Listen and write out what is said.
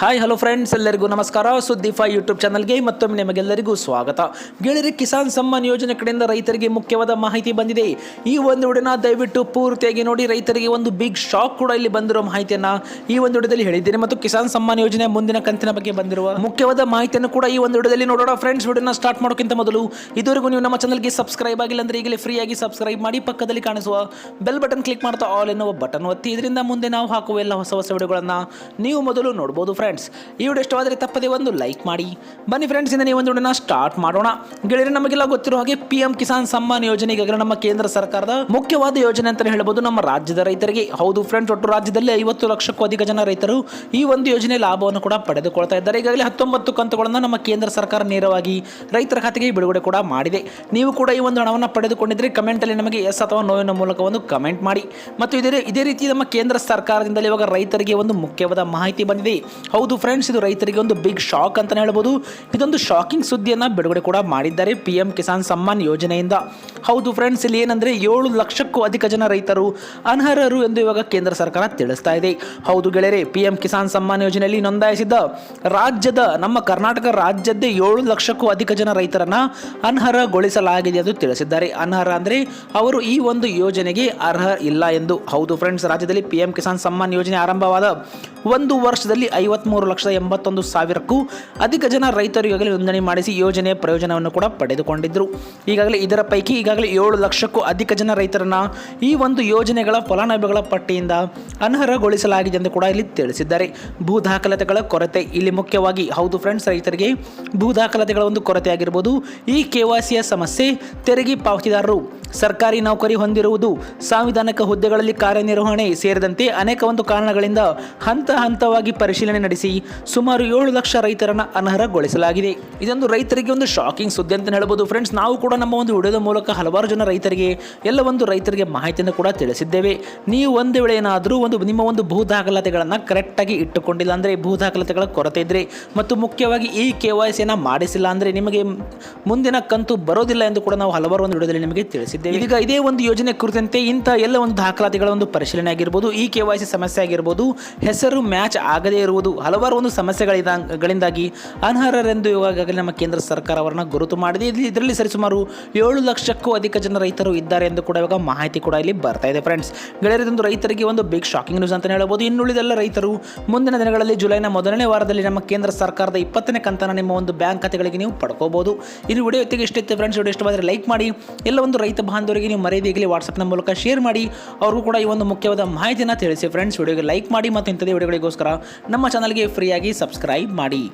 Hi hello friends ಎಲ್ಲರಿಗೂ ನಮಸ್ಕಾರ. ಸುದ್ದಿ ಫೈ ಯೂಟ್ಯೂಬ್ ಚಾನಲ್ಗೆ ಮತ್ತೊಮ್ಮೆ ನಿಮಗೆಲ್ಲರಿಗೂ ಸ್ವಾಗತ. ಗೆಳೆಯರಿ, ಕಿಸಾನ್ ಸಮ್ಮಾನ್ ಯೋಜನೆ ಕಡೆಯಿಂದ ರೈತರಿಗೆ ಮುಖ್ಯವಾದ ಮಾಹಿತಿ ಬಂದಿದೆ. ಈ ಒಂದು ವಿಡಿಯೋನ ದಯವಿಟ್ಟು ಪೂರ್ತಿಯಾಗಿ ನೋಡಿ. ರೈತರಿಗೆ ಒಂದು ಬಿಗ್ ಶಾಕ್ ಕೂಡ ಇಲ್ಲಿ ಬಂದಿರುವ ಮಾಹಿತಿಯನ್ನ ಈ ಒಂದು ವಿಡಿಯೋದಲ್ಲಿ ಹೇಳಿದ್ದೇನೆ. ಮತ್ತು ಕಿಸಾನ್ ಸಮ್ಮಾನ್ ಯೋಜನೆ ಮುಂದಿನ ಕಂತಿನ ಬಗ್ಗೆ ಬಂದಿರುವ ಮುಖ್ಯವಾದ ಮಾಹಿತಿಯನ್ನು ಕೂಡ ಈ ಒಂದು ವಿಡಿಯೋದಲ್ಲಿ ನೋಡೋಣ. ಫ್ರೆಂಡ್ಸ್ ವಿಡಿಯೋನ ಸ್ಟಾರ್ಟ್ ಮಾಡೋಕ್ಕಿಂತ ಮೊದಲು ಇದುವರೆಗೂ ನೀವು ನಮ್ಮ ಚಾನಲ್ಗೆ ಸಬ್ಸ್ಕ್ರೈಬ್ ಆಗಿಲ್ಲ ಅಂದ್ರೆ ಈಗಲೇ ಫ್ರೀಯಾಗಿ ಸಬ್ಸ್ಕ್ರೈಬ್ ಮಾಡಿ, ಪಕ್ಕದಲ್ಲಿ ಕಾಣಿಸುವ ಬೆಲ್ ಬಟನ್ ಕ್ಲಿಕ್ ಮಾಡ್ತಾ ಆಲ್ ಎನ್ನುವ ಬಟನ್ ಒತ್ತಿ. ಇದರಿಂದ ಮುಂದೆ ನಾವು ಹಾಕುವ ಎಲ್ಲ ಹೊಸ ಹೊಸ ವಿಡಿಯೋಗಳನ್ನ ನೀವು ಮೊದಲು ನೋಡಬಹುದು ಫ್ರೆಂಡ್ಸ್ ಈ ವಿಡಿಯೋ ಇಷ್ಟವಾದರೆ ತಪ್ಪದೆ ಒಂದು ಲೈಕ್ ಮಾಡಿ. ಬನ್ನಿ ಫ್ರೆಂಡ್ಸ್ ಇಂದ ಒಂದು ವಿಡಿಯೋನ ಸ್ಟಾರ್ಟ್ ಮಾಡೋಣ. ಗೆಳೆಯರು, ನಮಗೆಲ್ಲ ಗೊತ್ತಿರೋ ಹಾಗೆ ಪಿ ಎಂ ಕಿಸಾನ್ ಸಮ್ಮಾನ್ ಯೋಜನೆ ಈಗಾಗಲೇ ನಮ್ಮ ಕೇಂದ್ರ ಸರ್ಕಾರದ ಮುಖ್ಯವಾದ ಯೋಜನೆ ಅಂತಲೇ ಹೇಳ್ಬೋದು ನಮ್ಮ ರಾಜ್ಯದ ರೈತರಿಗೆ. ಹೌದು ಫ್ರೆಂಡ್ಸ್ ಒಟ್ಟು ರಾಜ್ಯದಲ್ಲಿ ಐವತ್ತು ಲಕ್ಷಕ್ಕೂ ಅಧಿಕ ಜನ ರೈತರು ಈ ಒಂದು ಯೋಜನೆ ಲಾಭವನ್ನು ಕೂಡ ಪಡೆದುಕೊಳ್ತಾ ಇದ್ದಾರೆ. ಈಗಾಗಲೇ ಹತ್ತೊಂಬತ್ತು ಕಂತುಗಳನ್ನು ನಮ್ಮ ಕೇಂದ್ರ ಸರ್ಕಾರ ನೇರವಾಗಿ ರೈತರ ಖಾತೆಗೆ ಬಿಡುಗಡೆ ಕೂಡ ಮಾಡಿದೆ. ನೀವು ಕೂಡ ಈ ಒಂದು ಹಣವನ್ನು ಪಡೆದುಕೊಂಡಿದ್ದರೆ ಕಮೆಂಟಲ್ಲಿ ನಮಗೆ ಎಸ್ ಅಥವಾ ನೋವಿನ ಮೂಲಕ ಒಂದು ಕಮೆಂಟ್ ಮಾಡಿ. ಮತ್ತು ಇದೇ ಇದೇ ರೀತಿ ನಮ್ಮ ಕೇಂದ್ರ ಸರ್ಕಾರದಿಂದಲೇ ಇವಾಗ ರೈತರಿಗೆ ಒಂದು ಮುಖ್ಯವಾದ ಮಾಹಿತಿ ಬಂದಿದೆ. ಹೌದು ಫ್ರೆಂಡ್ಸ್ ಇದು ರೈತರಿಗೆ ಒಂದು ಬಿಗ್ ಶಾಕ್ ಅಂತಲೇ ಹೇಳ್ಬೋದು. ಇದೊಂದು ಶಾಕಿಂಗ್ ಸುದ್ದಿಯನ್ನು ಬಿಡುಗಡೆ ಕೂಡ ಮಾಡಿದ್ದಾರೆ ಪಿ ಎಂ ಕಿಸಾನ್ ಸಮ್ಮಾನ್ ಯೋಜನೆಯಿಂದ. ಹೌದು ಫ್ರೆಂಡ್ಸ್ ಇಲ್ಲಿ ಏನಂದರೆ ಏಳು ಲಕ್ಷಕ್ಕೂ ಅಧಿಕ ಜನ ರೈತರು ಅನರ್ಹರು ಎಂದು ಇವಾಗ ಕೇಂದ್ರ ಸರ್ಕಾರ ತಿಳಿಸ್ತಾ ಇದೆ. ಹೌದು ಗೆಳೆಯರೆ ಪಿ ಎಂ ಕಿಸಾನ್ ಸಮ್ಮಾನ್ ಯೋಜನೆಯಲ್ಲಿ ನೋಂದಾಯಿಸಿದ್ದ ರಾಜ್ಯದ, ನಮ್ಮ ಕರ್ನಾಟಕ ರಾಜ್ಯದ್ದೇ ಏಳು ಲಕ್ಷಕ್ಕೂ ಅಧಿಕ ಜನ ರೈತರನ್ನ ಅನರ್ಹಗೊಳಿಸಲಾಗಿದೆ ಎಂದು ತಿಳಿಸಿದ್ದಾರೆ. ಅನರ್ಹ ಅಂದರೆ ಅವರು ಈ ಒಂದು ಯೋಜನೆಗೆ ಅರ್ಹ ಇಲ್ಲ ಎಂದು. ಹೌದು ಫ್ರೆಂಡ್ಸ್ ರಾಜ್ಯದಲ್ಲಿ ಪಿ ಎಂ ಕಿಸಾನ್ ಸಮ್ಮಾನ್ ಯೋಜನೆ ಆರಂಭವಾದ ಒಂದು ವರ್ಷದಲ್ಲಿ ಐವತ್ಮೂರು ಲಕ್ಷದ ಎಂಬತ್ತೊಂದು ಸಾವಿರಕ್ಕೂ ಅಧಿಕ ಜನ ರೈತರು ಈಗಾಗಲೇ ನೋಂದಣಿ ಮಾಡಿಸಿ ಯೋಜನೆಯ ಪ್ರಯೋಜನವನ್ನು ಕೂಡ ಪಡೆದುಕೊಂಡಿದ್ದರು ಈಗಾಗಲೇ ಇದರ ಪೈಕಿ ಈಗಾಗಲೇ ಏಳು ಲಕ್ಷಕ್ಕೂ ಅಧಿಕ ಜನ ರೈತರನ್ನು ಈ ಒಂದು ಯೋಜನೆಗಳ ಫಲಾನುಭವಿಗಳ ಪಟ್ಟಿಯಿಂದ ಅನರ್ಹಗೊಳಿಸಲಾಗಿದೆ ಎಂದು ಕೂಡ ಇಲ್ಲಿ ತಿಳಿಸಿದ್ದಾರೆ. ಭೂ ದಾಖಲಾತಿಗಳ ಕೊರತೆ ಇಲ್ಲಿ ಮುಖ್ಯವಾಗಿ ಹೌದು ಫ್ರೆಂಡ್ಸ್ ರೈತರಿಗೆ ಭೂ ದಾಖಲಾತಿಗಳ ಒಂದು ಕೊರತೆ ಆಗಿರ್ಬೋದು ಈ ಕೆ ಸಮಸ್ಯೆ ತೆರಿಗೆ ಪಾವತಿದಾರರು ಸರ್ಕಾರಿ ನೌಕರಿ ಹೊಂದಿರುವುದು ಸಾಂವಿಧಾನಿಕ ಹುದ್ದೆಗಳಲ್ಲಿ ಕಾರ್ಯನಿರ್ವಹಣೆ ಸೇರಿದಂತೆ ಅನೇಕ ಒಂದು ಕಾರಣಗಳಿಂದ ಹಂತ ಹಂತವಾಗಿ ಪರಿಶೀಲನೆ ನಡೆಸಿ ಸುಮಾರು ಏಳು ಲಕ್ಷ ರೈತರನ್ನು ಅನರ್ಹಗೊಳಿಸಲಾಗಿದೆ. ಇದೊಂದು ರೈತರಿಗೆ ಒಂದು ಶಾಕಿಂಗ್ ಸುದ್ದಿ ಅಂತ ಹೇಳ್ಬೋದು. ಫ್ರೆಂಡ್ಸ್ ನಾವು ಕೂಡ ನಮ್ಮ ಒಂದು ವಿಡಿಯೋದ ಮೂಲಕ ಹಲವಾರು ಜನ ರೈತರಿಗೆ, ಎಲ್ಲ ಒಂದು ರೈತರಿಗೆ ಮಾಹಿತಿಯನ್ನು ಕೂಡ ತಿಳಿಸಿದ್ದೇವೆ. ನೀವು ಒಂದು ವೇಳೆ ಏನಾದರೂ ಒಂದು, ನಿಮ್ಮ ಒಂದು ಭೂ ದಾಖಲಾತಿಗಳನ್ನು ಕರೆಕ್ಟಾಗಿ ಇಟ್ಟುಕೊಂಡಿಲ್ಲ ಅಂದರೆ ಭೂ ದಾಖಲಾತಿಗಳ ಕೊರತೆ ಇದ್ದರೆ ಮತ್ತು ಮುಖ್ಯವಾಗಿ ಈ ಕೆ ವೈ ಮಾಡಿಸಿಲ್ಲ ಅಂದರೆ ನಿಮಗೆ ಮುಂದಿನ ಕಂತು ಬರೋದಿಲ್ಲ ಎಂದು ಕೂಡ ನಾವು ಹಲವಾರು ಒಂದು ವಿಡಿಯೋದಲ್ಲಿ ನಿಮಗೆ ತಿಳಿಸಿದ್ದೇವೆ. ಈಗ ಇದೇ ಒಂದು ಯೋಜನೆ ಕುರಿತಂತೆ ಇಂಥ ಎಲ್ಲ ಒಂದು ದಾಖಲಾತಿಗಳ ಒಂದು ಪರಿಶೀಲನೆ ಆಗಿರ್ಬೋದು, ಈ ಕೆ ವೈ ಸಿ ಸಮಸ್ಯೆ ಆಗಿರ್ಬೋದು, ಹೆಸರು ಮ್ಯಾಚ್ ಆಗದೇ ಇರುವುದು, ಹಲವಾರು ಒಂದು ಸಮಸ್ಯೆಗಳಿಂದಾಗಿ ಅನರ್ಹರೆಂದು ಇವಾಗಲೇ ನಮ್ಮ ಕೇಂದ್ರ ಸರ್ಕಾರ ಅವರನ್ನು ಗುರುತು ಮಾಡಿದೆ. ಇದರಲ್ಲಿ ಸರಿಸುಮಾರು ಏಳು ಲಕ್ಷಕ್ಕೂ ಅಧಿಕ ಜನ ರೈತರು ಇದ್ದಾರೆ ಎಂದು ಕೂಡ ಇವಾಗ ಮಾಹಿತಿ ಕೂಡ ಇಲ್ಲಿ ಬರ್ತಾ ಇದೆ ಫ್ರೆಂಡ್ಸ್ ಗೆಳೆಯರಿದೊಂದು ರೈತರಿಗೆ ಒಂದು ಬಿಗ್ ಶಾಕಿಂಗ್ ನ್ಯೂಸ್ ಅಂತ ಹೇಳ್ಬೋದು. ಇನ್ನುಳಿದೆಲ್ಲ ರೈತರು ಮುಂದಿನ ದಿನಗಳಲ್ಲಿ ಜುಲೈನ ಮೊದಲನೇ ವಾರದಲ್ಲಿ ನಮ್ಮ ಕೇಂದ್ರ ಸರ್ಕಾರದ ಇಪ್ಪತ್ತನೇ ಕಂತನ ನಿಮ್ಮ ಒಂದು ಬ್ಯಾಂಕ್ ಖಾತೆಗಳಿಗೆ ನೀವು ಪಡ್ಕೋಬಹುದು ಇದು ವಿಡಿಯೋ ಇಷ್ಟ ಇತ್ತು ಫ್ರೆಂಡ್ಸ್ ವಿಡಿಯೋ ಇಷ್ಟವಾದರೆ ಲೈಕ್ ಮಾಡಿ. ಎಲ್ಲ ಒಂದು ರೈತ ಬಾಂಧವರಿಗೆ ನೀವು ಮರೆಯದೇ ವಾಟ್ಸಪ್ನ ಮೂಲಕ ಶೇರ್ ಮಾಡಿ. ಅವ್ರಿಗೂ ಕೂಡ ಈ ಒಂದು ಮುಖ್ಯವಾದ ಮಾಹಿತಿಯನ್ನು ತಿಳಿಸಿ. ಫ್ರೆಂಡ್ಸ್ ವಿಡಿಯೋಗೆ ಲೈಕ್ ಮಾಡಿ ಮತ್ತು ಇಂಥದೇ ವಿಡಿಯೋಗಳಿಗೋಸ್ಕರ ನಮ್ಮ ಚಾನಲ್ಗೆ ಫ್ರೀಯಾಗಿ ಸಬ್ಸ್ಕ್ರೈಬ್ ಮಾಡಿ.